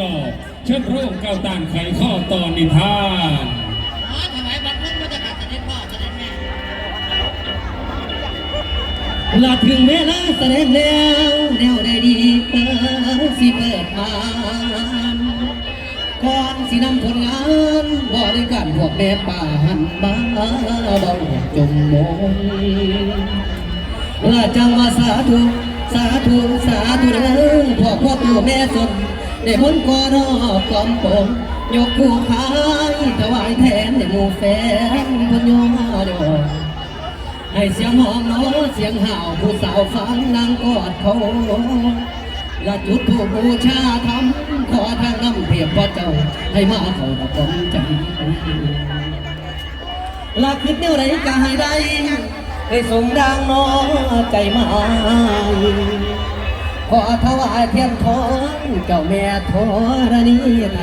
ก็เชิญร่วมเก้าตานไขข้อตอนนิทานขอถวายบัตรเพิ่มมาจากเสด็จพ่อเสด็จแม่ลาถึงเวลาแสดงแล้วแนวได้ดีเปิดสิเปิดมาก่อนสินำผลงานบริการพวกแม่ป่าหันมาเบาจงมงลาจังว่าสาธุสาธุสาธุเด้อพ่อพ่อปู่แม่สน ได้พ้นกอรอบกอมปงยกคู่ขายถวายแทนในหมู่แฟนพญโยดอกให้เสียงหอมน้อเสียงห่าวผู้สาวฟังนางกอดเขาและจุดถูกบูชาทำขอทางน้ำเพียบพระเจ้า ให้มาเขาดอกผมใจลักคิดแนวไรก็ให้ได้ให้สมดังน้อใจมา ขอถวายเทียนทองเจ้าแม่ธรณีใน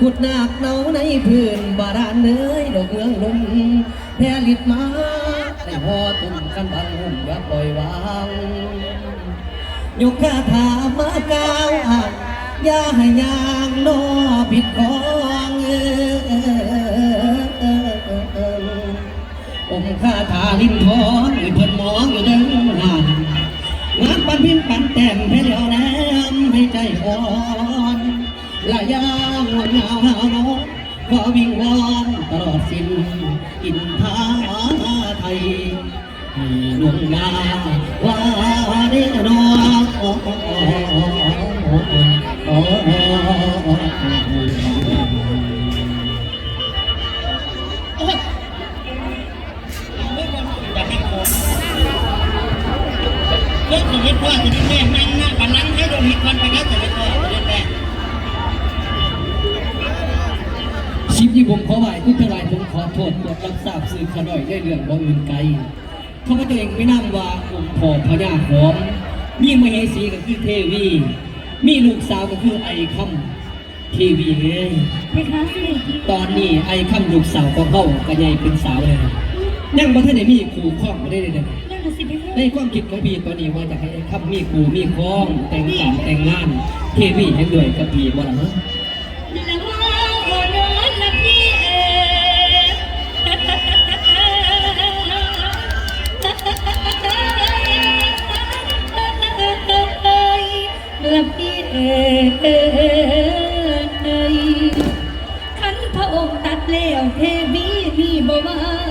กุดนาคเนาในพื้นบาดาลเนยดอกเมืองลมแพรลิดมาให้หอตุ่มกันบังหุ่มอย่าปล่อยวางยกคาถามากล่าวอ่านอย่าให้ยางนอผิดของเอ หาน้ขอวิงวอนตลอดสิ้นกินทาไทยให้ลงมาว่าได้นอนเรื่องชีวิว่จะได้แม่นั่งหน้าบันนั่งให้ดวงมิตรวันไปแล้วแต่ไม่พอ ที่ผมขอไหวทุกทลายผมขอโทษปวดรับทราบสื่อขน่อยได้เรื่องบ่อื่นไกลข้าพเจ้าเองไม่นำว่าองค์พ่อพญาหอม มีมเหสีก็คือเทวี มีลูกสาวก็คือไอคำเทวีเอ้ยเพคะเสด็จพี่ตอนนี้ไอ้คำลูกสาวของเขาก็ใหญ่เป็นสาวเลยยังบ่ทันได้มีครูคล้องไม่ได้เลยนะนั่นน่ะสิเพคะในความคิดของพี่ตอนนี้ว่าจะให้ไอ้คำมีครูมีคล้องแต่งการแต่งงาน เทวียังด้วยกับพี่บ่ล่ะฮะ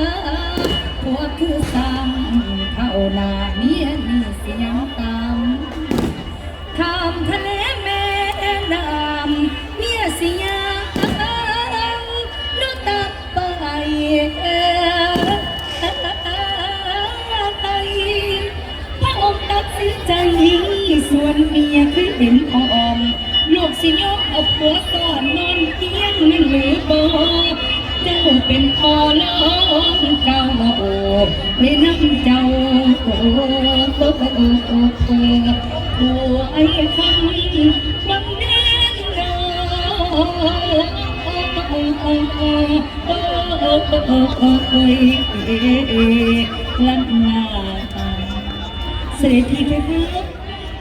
ว่าพวกคือสามเข้าหนาเมียนี่สิยังตามข้ามทะเลแม่น้ำเมียสิยามนกตับไปพระองค์ตัดสินใจส่วนเมียคือเห็นออมลูกสิยกเอาผัวซ่อนนอนเตียงนั่นหรือบ่ เจ้าเป็นพ่อน้องเก่าโอ้ไปน้ำเจ้าโอ้โอ้โอ้โอ้โอ้โอ้โอ้ไอ้คำบังแดงดอโอ้โอ้โอ้โอ้โอ้โอ้โอ้โอ้โอ้โอ้โอ้ยลันนาเสด็จพี่ไปครับ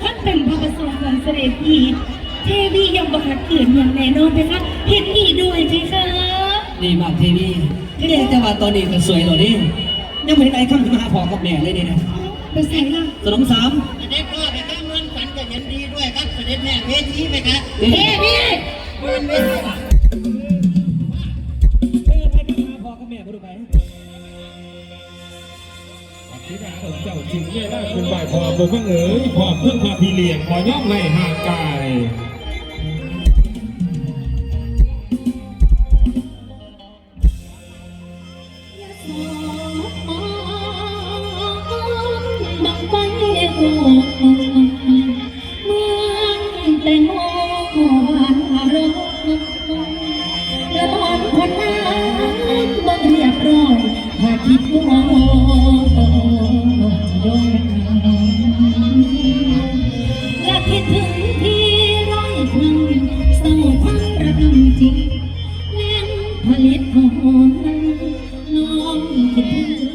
ท่านเป็นพระประสงค์ของเสด็จพี่เทวียังบังคับเกิดอย่างแน่นอนไปครับเห็นดีด้วยไหมคะ ดีมากเทวีที่นี่แต่ว่าตอนนี้ก็สวยหล่อนี่ยังไม่เห็นไอ้คำที่มาหาพ่อกับแม่เลยเนี่ยนะไปใส่ละสนมสามเสด็จพ่อไปข้างเงินฝันก็เห็นดีด้วยครับเสด็จแม่เวทีไปครับเทวีเงินเวทีเออใครที่มาหาพ่อกับแม่มาดูไปที่ดาของเจ้าจึงเย่ล่าคุณบ่ายพอบุกเอ๋ยพอเพื่อพาพี่เลี้ยงพอย่อมไม่ห่างกาย บังไฟโอ้เมืองแต่งโมหวานรมณ์ละมอนคนน้ำบังเรียบร้อยหาคิดว่า Amen.